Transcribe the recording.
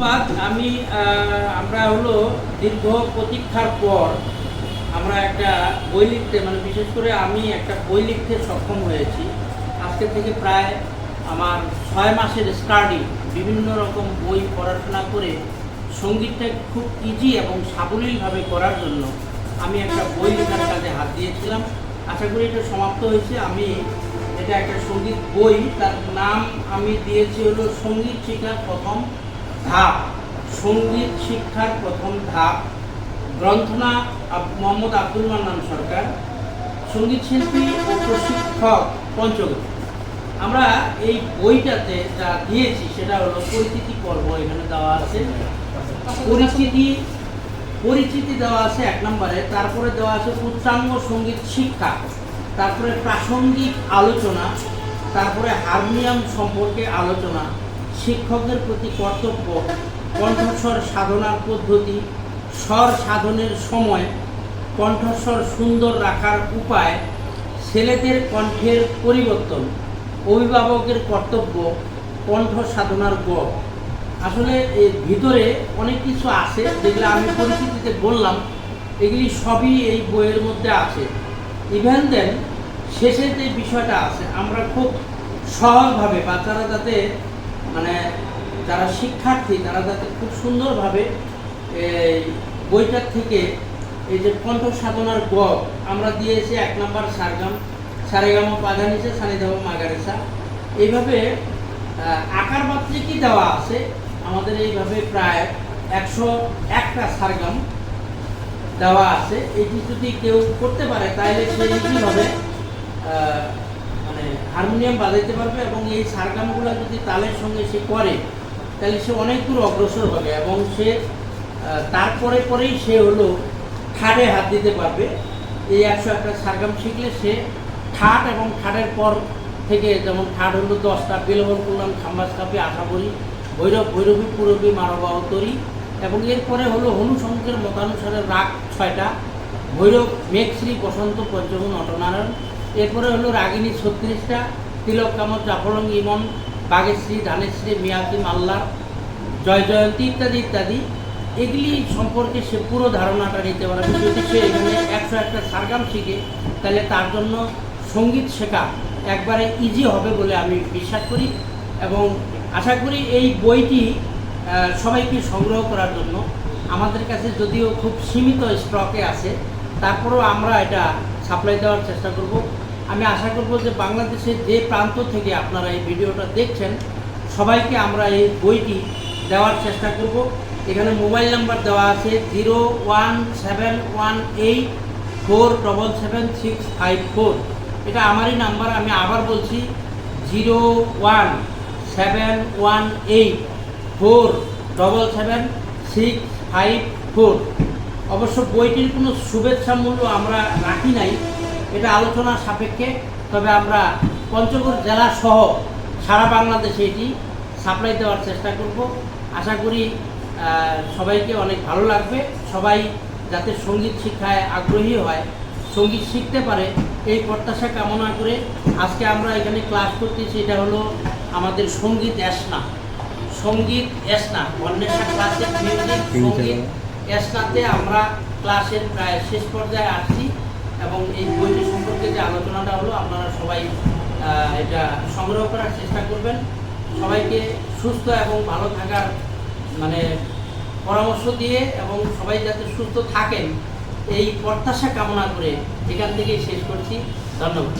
ধন্যবাদ আমি আমরা হলো দীর্ঘ প্রতীক্ষার পর আমরা একটা বই লিখতে মানে বিশেষ করে আমি একটা বই লিখতে সক্ষম হয়েছি। আজকে থেকে প্রায় আমার ছয় মাসের স্টাডি বিভিন্ন রকম বই পড়াশোনা করে সঙ্গীতটা খুব ইজি এবং সাবলীলভাবে করার জন্য আমি একটা বই লেখার কাজে হাত দিয়েছিলাম। আশা করি এটা সমাপ্ত হয়েছে। আমি এটা একটা সংগীত বই, তার নাম আমি দিয়েছি হলো সংগীত শিক্ষার প্রথম ধাপ। সংগীত শিক্ষার প্রথম ধাপ। গ্রন্থনা মোহাম্মদ আব্দুল মান্নান সরকার। সংগীত শিল্পী ও প্রশিক্ষক পঞ্চগড় আমরা এই বইটাতে যা দিয়েছি, সেটা হলো পরিচিতি পর্ব এখানে দেওয়া আছে। পরিচিতি পরিচিতি দেওয়া আছে এক নম্বরে, তারপরে দেওয়া আছে উচ্চাঙ্গ সংগীত শিক্ষা। তারপরে প্রাসঙ্গিক আলোচনা, তারপরে হারমোনিয়াম সম্পর্কে আলোচনা শিক্ষকদের প্রতি কর্তব্য, কণ্ঠস্বর সাধনার পদ্ধতি, স্বর সাধনের সময় কণ্ঠস্বর সুন্দর রাখার উপায়, ছেলেদের কণ্ঠের পরিবর্তন, অভিভাবকের কর্তব্য, কণ্ঠ সাধনার গড়। আসলে এর ভিতরে অনেক কিছু আছে যেগুলো আমি পরিস্থিতিতে বললাম, এগুলি সবই এই বইয়ের মধ্যে আছে। ইভেন দেন শেষে যে বিষয়টা আছে, আমরা খুব সহজভাবে বাচ্চারা যাতে মানে যারা শিক্ষার্থী তারা যাতে খুব সুন্দরভাবে এই বইটার থেকে এই যে কণ্ঠ সাধনার গ আমরা দিয়েছি এক নম্বর সারগাম সারেগামা পাধা নিচে সানিধাম মাগারেসা। এইভাবে আকার মাত্রিকই দেওয়া আছে। আমাদের এইভাবে প্রায় একশো একটা সারগাম দেওয়া আছে। এটি যদি কেউ করতে পারে তাহলে সে আহ, মানে হারমোনিয়াম বাজাইতে পারবে এবং এই সারগামগুলো যদি তালের সঙ্গে সে করে, তাহলে সে অনেক দূর অগ্রসর হবে এবং সে তারপরে পরেই সে হলো ঠাডে হাত দিতে পারবে। এই একশো একটা সারগাম শিখলে সে ঠাট এবং ঠাটের পর থেকে যেমন ঠাট হলো দশটা, বেলবল করলাম, খাম্বাস কাপি আশা করি ভৈরব, ভৈরবী, পুরবী মানবা অতরী এবং এরপরে হলো হনুসংখ্যের মতানুসারে রাগ ছয়টা, ভৈরব, মেঘশ্রী, বসন্ত পঞ্চমন নটনারায়ণ এরপরে হলো রাগিনী ছত্রিশটা, তিলক কামত, জাফলং ইমন, বাগেশ্রী, ধানেশ্রী মিয়াকি মাল্লার জয় জয়ন্তী ইত্যাদি ইত্যাদি। এগুলি সম্পর্কে সে পুরো ধারণাটা নিতে পারবে যদি সে এখানে একশো একটা সারগাম শিখে, তাহলে তার জন্য সংগীত শেখা একবারে ইজি হবে বলে আমি বিশ্বাস করি এবং আশা করি এই বইটি সবাইকে সংগ্রহ করার জন্য। আমাদের কাছে যদিও খুব সীমিত স্টকে আছে, তারপরেও আমরা এটা সাপ্লাই দেওয়ার চেষ্টা করব। আমি আশা করব যে বাংলাদেশের যে প্রান্ত থেকে আপনারা এই ভিডিওটা দেখছেন, সবাইকে আমরা এই বইটি দেওয়ার চেষ্টা করব। এখানে মোবাইল নাম্বার দেওয়া আছে zero one seven one eight four double seven six five four. এটা আমারই নাম্বার, আমি আবার বলছি zero one seven one eight four double seven six five four. অবশ্য বইটির কোনো শুভেচ্ছা মূল্য আমরা রাখি নাই এটা আলোচনা সাপেক্ষে তবে আমরা পঞ্চগড় জেলা সহ সারা বাংলাদেশে এটি সাপ্লাই দেওয়ার চেষ্টা করব। আশা করি সবাইকে অনেক ভালো লাগবে। সবাই যাতে সংগীত শিক্ষায় আগ্রহী হয় সংগীত শিখতে পারে এই প্রত্যাশা কামনা করে আজকে আমরা এখানে ক্লাস করতেছি। এটা হলো আমাদের সংগীত এসনা। সংগীত এসনা অন্বেষা ক্লাসিক মিউজিক সংগীত এসনাতে আমরা ক্লাসের প্রায় শেষ পর্যায়ে আসছি। এবং এই বইটি সম্পর্কে যে আলোচনাটা হলো, আপনারা সবাই এটা সংগ্রহ করার চেষ্টা করবেন। সবাইকে সুস্থ এবং ভালো থাকার মানে পরামর্শ দিয়ে এবং সবাই যাতে সুস্থ থাকেন, এই প্রত্যাশা কামনা করে এখান থেকেই শেষ করছি। ধন্যবাদ।